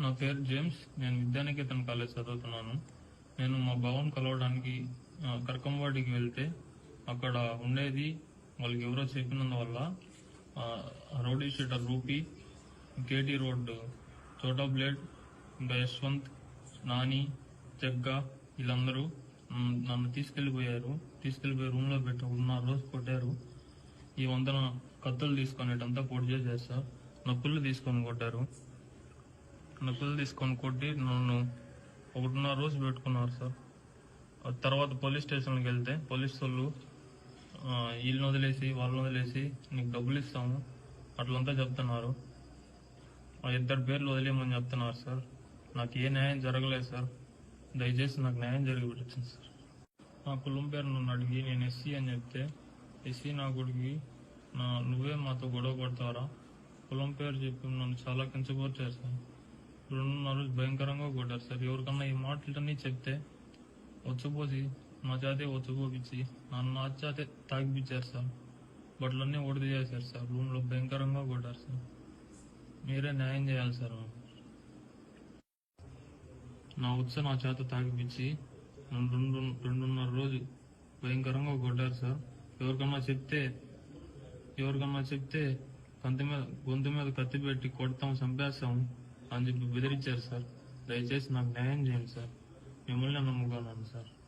నా పేరు జేమ్స్. నేను విద్యానికేతన్ కాలేజ్ చదువుతున్నాను. నేను మా బావన్ కలవడానికి కర్కంవాడికి వెళ్తే అక్కడ ఉండేది వాళ్ళకి ఎవరో చెప్పినందువల్ల ఆ, రౌడీ షీటర్ రూపీ కేటీ రోడ్ చోటా బ్లేడ్ ఇంకా యశ్వంత్ నాని జగ్గా వీళ్ళందరూ నన్ను తీసుకెళ్ళిపోయారు తీసుకెళ్ళిపోయి రూమ్లో పెట్టి ఉన్నర రోజు కొట్టారు. ఈ వందన కత్తులు తీసుకొని ఇటంతా పొడి చేశారు నొప్పులు తీసుకొని కొట్టారు. నొప్పులు తీసుకొని కొట్టి నన్ను ఒకటిన్నర రోజు పెట్టుకున్నారు సార్. ఆ తర్వాత పోలీస్ స్టేషన్కి వెళ్తే పోలీస్ వాళ్ళు ఆ, వీళ్ళని వదిలేసి వాళ్ళని వదిలేసి నీకు డబ్బులు ఇస్తాము అట్లంతా చెప్తున్నారు. ఆ ఇద్దరు పేర్లు వదిలేయమని చెప్తున్నారు సార్. నాకు ఏ న్యాయం జరగలేదు సార్. దయచేసి నాకు న్యాయం జరిగిపెట్టింది సార్. నా కులం పేరు నన్ను అడిగి నేను ఎస్సీ అని చెప్తే ఎస్సీ నా కొడుకు నా నువ్వే మాతో గొడవ పడతారా? కులం పేరు చెప్పి నన్ను చాలా కించపరిచారు సార్. రెండున్నర భయంకరంగా కొట్టారు సార్. ఎవరికన్నా ఈ మాటలన్నీ చెప్తే వచ్చపోసి నా చేతే వచ్చపోపించి నన్ను నా చేతే తాగిపించారు సార్. బట్టలన్నీ ఒడిది చేశారు సార్. రూమ్లో భయంకరంగా కొట్టారు సార్. మీరే న్యాయం చేయాలి సార్ నా ఉత్స నా చేత తాగిపించి నన్ను రెండు రెండున్నర రోజు భయంకరంగా కొట్టారు సార్. ఎవరికన్నా చెప్తే ఎవరికన్నా చెప్తే కంటి మీద గొంతు మీద కత్తి పెట్టి కొడతాం చంపేస్తాం. అని చెప్పి బెదిరించారు సార్. దయచేసి నాకు న్యాయం చేయండి సార్. మిమ్మల్ని నమ్ముకున్నాను సార్.